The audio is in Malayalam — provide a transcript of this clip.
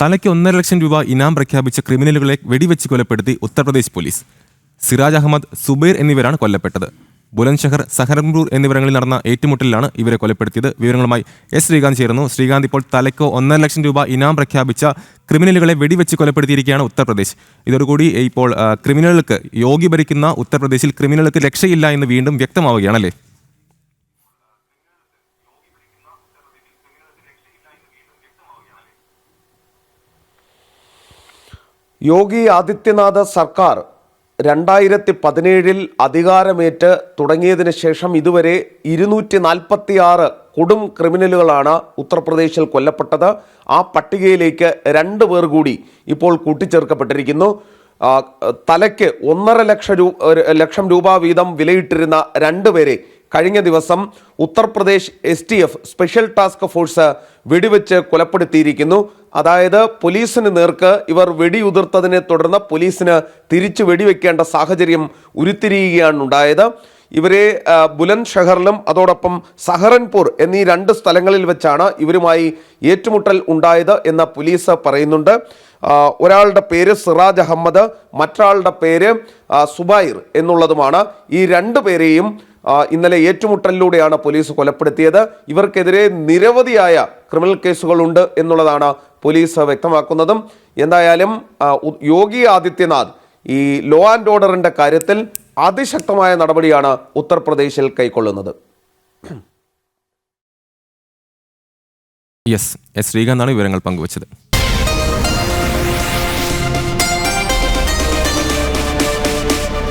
തലയ്ക്ക് ഒന്നര ലക്ഷം രൂപ ഇനാം പ്രഖ്യാപിച്ച ക്രിമിനലുകളെ വെടിവെച്ച് കൊലപ്പെടുത്തി ഉത്തർപ്രദേശ് പോലീസ്. സിറാജ് അഹമ്മദ് സുബൈർ എന്നിവരാണ് കൊല്ലപ്പെട്ടത്. ബുലന്ദ്ഷഹർ സഹരൻപൂർ എന്നിവിടങ്ങളിൽ നടന്ന ഏറ്റുമുട്ടലിലാണ് ഇവരെ കൊലപ്പെടുത്തിയത്. വിവരങ്ങളുമായി എസ് ശ്രീകാന്ത് ചേരുന്നു. ശ്രീകാന്ത് ഇപ്പോൾ തലയ്ക്ക് ഒന്നര ലക്ഷം രൂപ ഇനാം പ്രഖ്യാപിച്ച ക്രിമിനലുകളെ വെടിവെച്ച് കൊലപ്പെടുത്തിയിരിക്കുകയാണ് ഉത്തർപ്രദേശ്. ഇതോടുകൂടി ഇപ്പോൾ ക്രിമിനലുകൾക്ക് യോഗി ഭരിക്കുന്ന ഉത്തർപ്രദേശിൽ ക്രിമിനലുകൾക്ക് രക്ഷയില്ല എന്ന് വീണ്ടും വ്യക്തമാവുകയാണല്ലേ? യോഗി ആദിത്യനാഥ് സർക്കാർ രണ്ടായിരത്തി പതിനേഴിൽ അധികാരമേറ്റ് തുടങ്ങിയതിന് ശേഷം ഇതുവരെ ഇരുന്നൂറ്റി നാൽപ്പത്തി ആറ് കൊടും ക്രിമിനലുകളാണ് ഉത്തർപ്രദേശിൽ കൊല്ലപ്പെട്ടത്. ആ പട്ടികയിലേക്ക് രണ്ട് പേർ കൂടി ഇപ്പോൾ കൂട്ടിച്ചേർക്കപ്പെട്ടിരിക്കുന്നു. തലയ്ക്ക് ഒന്നര ലക്ഷം രൂപ ലക്ഷം രൂപ വീതം വിലയിട്ടിരുന്ന രണ്ടുപേരെ കഴിഞ്ഞ ദിവസം Uttar Pradesh S T F special task force വെടിവെച്ച് കൊലപ്പെടുത്തിയിരിക്കുന്നു. അതായത് പോലീസിന് നേർക്ക് ഇവർ വെടിയുതിർത്തതിനെ തുടർന്ന് പോലീസിന് തിരിച്ചു വെടിവെക്കേണ്ട സാഹചര്യം ഉരുത്തിരിയുകയാണ് ഉണ്ടായത് ഇവരെ ബുലന്ദ് ഷഹറിലും അതോടൊപ്പം സഹറൻപൂർ എന്നീ രണ്ട് സ്ഥലങ്ങളിൽ വെച്ചാണ് ഇവരുമായി ഏറ്റുമുട്ടൽ ഉണ്ടായത് എന്ന് പോലീസ് പറയുന്നുണ്ട്. ഒരാളുടെ പേര് സിറാജ് അഹമ്മദ് മറ്റൊരാളുടെ പേര് സുബൈർ എന്നുള്ളതുമാണ്. ഈ രണ്ട് പേരെയും ഇന്നലെ ഏറ്റുമുട്ടലിലൂടെയാണ് പോലീസ് കൊലപ്പെടുത്തിയത്. ഇവർക്കെതിരെ നിരവധിയായ ക്രിമിനൽ കേസുകളുണ്ട് എന്നുള്ളതാണ് പോലീസ് വ്യക്തമാക്കുന്നതും. എന്തായാലും യോഗി ആദിത്യനാഥ് ഈ ലോ ആൻഡ് ഓർഡറിന്റെ കാര്യത്തിൽ അതിശക്തമായ നടപടിയാണ് ഉത്തർപ്രദേശിൽ കൈക്കൊള്ളുന്നത്. യെസ് എസ് ശ്രീകാന്താണ് വിവരങ്ങൾ പങ്കുവച്ചത്.